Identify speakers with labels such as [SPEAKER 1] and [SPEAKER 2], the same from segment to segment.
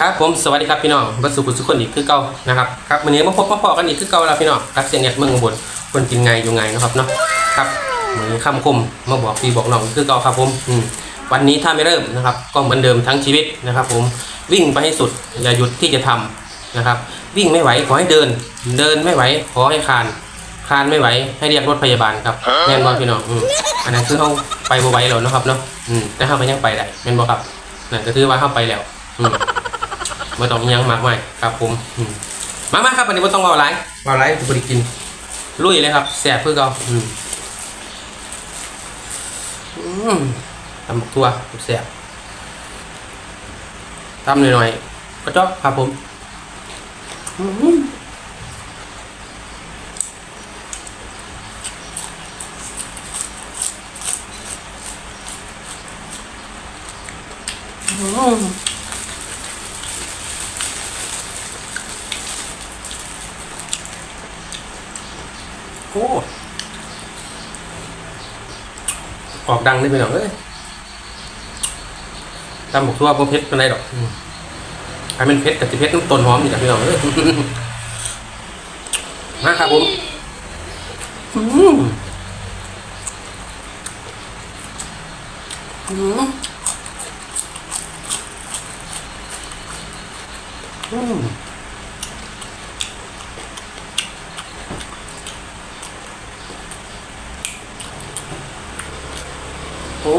[SPEAKER 1] ครับผมสวัสดีครับพี่น้องบัสสุขุสุคนอีกคือเก่านะครับครับวันนี้มาพบมาพอกันอีกคือเก่าแล้วพี่น้องครับเสียงเน็ตเมืองอุบลคนกินไงอยู่ไงนะครับเนาะครับวันนี้คำคมมาบอกพี่บอกน้องคือเก่าครับผมอืมวันนี้ถ้าไม่เริ่มนะครับก็เหมือนเดิมทั้งชีวิตนะครับ ผมวิ่งไปให้สุดอย่าหยุดที่จะทำนะครับ วิ่งไม่ไหวขอให้เดิน เดินไม่ไหวขอให้คานคานไม่ไหวให้เรียกรถพยาบาลครับแม่นบอพี่น้องอืมอันนั้นคือเขาไปบ่ไหวแล้วนะครับเนาะอืมแต่เขาก็ยังไปได้แม่นบอครับนั่นก็คือว่าเขาไปแล้วอืม ไม่ต้องอิหยังมากมายครับผมอืมมามาครับวันนี้ไม่ต้องเบาไรเบาไรจะบริกิน ลุยเลยครับแสบเพื่อเขาอืมอืมตำบักทั่วแสบตำหน่อยๆก็เจาะครับผมอืมอืม โอ้ออกดังได้ไปหน่อยเอ้ยตำบอกตัวบ่เพชรเป็นไรดอกอืมใครเป็นเพชรกับติเพชรน้ำต้นหอมนี่กับพี่น้องเอ้ยมาครับผมอืมอืมอืม โอ้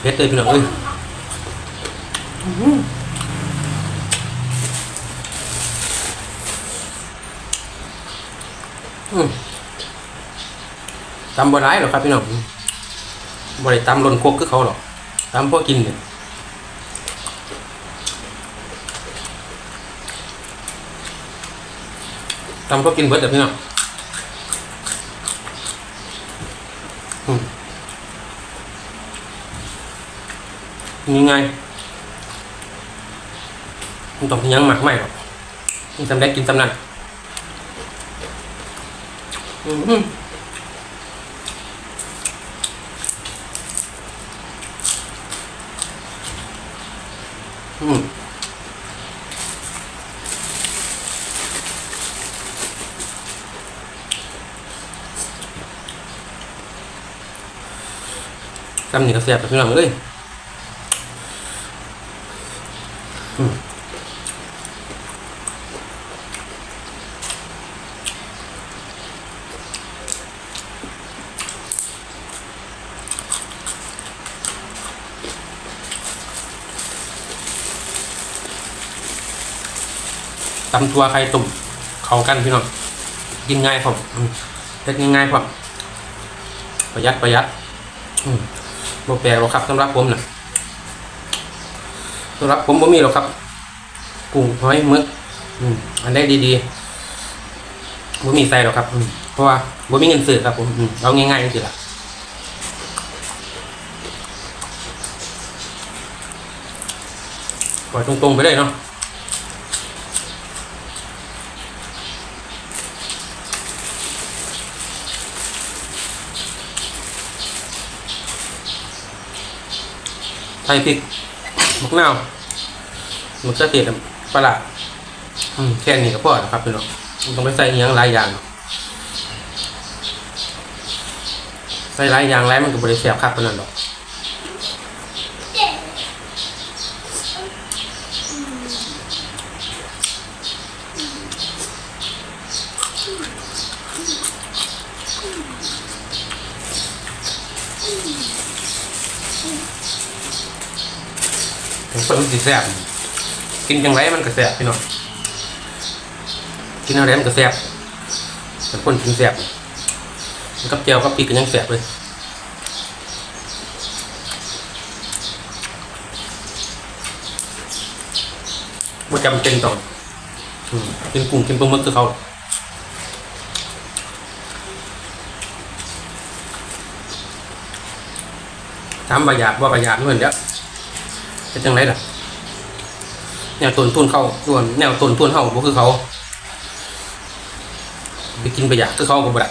[SPEAKER 1] เพชรเลยพี่น้องเอ้ยอื้อหืออืมตำบ่ร้ายหรอกครับพี่น้องบ่ได้ตำล้นโคกคือเขาหรอกตำพวกกินเนี่ยตำพวกกินเบิดเดี๋ยวพี่น้อง ยังไงมันต้องยังหมักไม่หรอกมันสำได้กินสำนันอืมจำหนี่งก็เสียบไปพี่น้องเอ้ย ตำตัวไข่ตุ่มเข้ากันพี่น้องกินง่ายผมอืมเฮ็ดง่ายๆผมประหยัดประหยัดอืมแปลกหรอกครับสำหรับผมนะ สำหรับผมบ่มีหรอกครับกุ้งหอยมึกอืมอันได้ดีๆบ่มีใส่หรอกครับอืมเพราะว่าบ่มีเงินซื้อครับผมอืมเอาง่ายๆจริงๆล่ะปล่อยตรงๆไปเลยเนาะไทยพริก มะนาวมะเขือเทศปลาอืมแค่นี้ก็พอนะครับพี่น้องต้องไปใส่อหยังหลายอย่าง ใส่หลายอย่างหลายมันก็บริเสียบครับปานนั้นหรอก ถึงคนมันสิแซ่บกินจังไรมันก็แซ่บพี่น้องกินอะไรมันก็แซ่บแต่คนกินแซ่บกับเจียวกับพริกก็ยังแซ่บเลยว่าจำเป็นต้องกินกุ้งกินปลาหมึกคือเขาถามบายากว่าบายากเหมือนเด้อเจะจังไรล่ะแนวต้นทุนเข้าส่วนแนวต้นทุนเขาบ่คือเขา ไปกินไปอยากคือเขาก็บ่ได้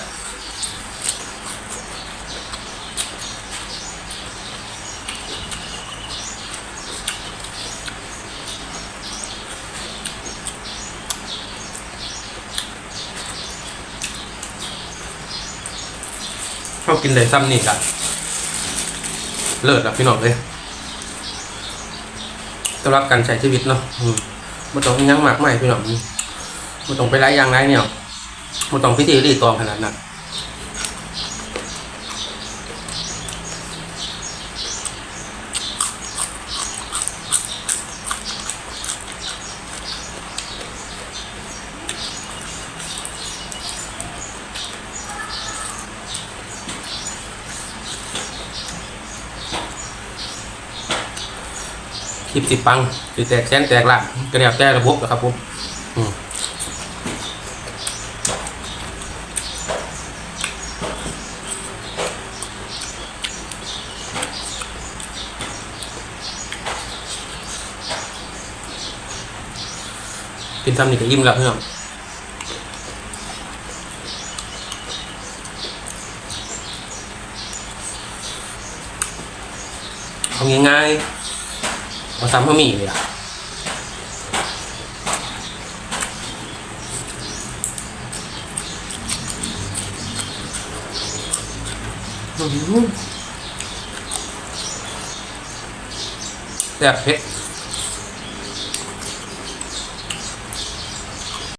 [SPEAKER 1] ชอบกินเลยซ้ำนี่กันเลิศอะพี่น้องเลย สำหรับการใช้ชีวิตเนาะอืมไม่ต้องยังมากไม่พี่น้องมันต้องไปไล่ยางไรเนี่ยมันต้องพิธีรีตองขนาดนั้น คลิปสิปังสิแตกแสนแตกละกระเดียบแต่ระบบนะครับผมอืมกินทำนี่ก็อิ่มแล้วเพื่อนเอาง่ายๆ มาซ้ำบะหมี่เลยอะอื้อหือแซ่บเผ็ด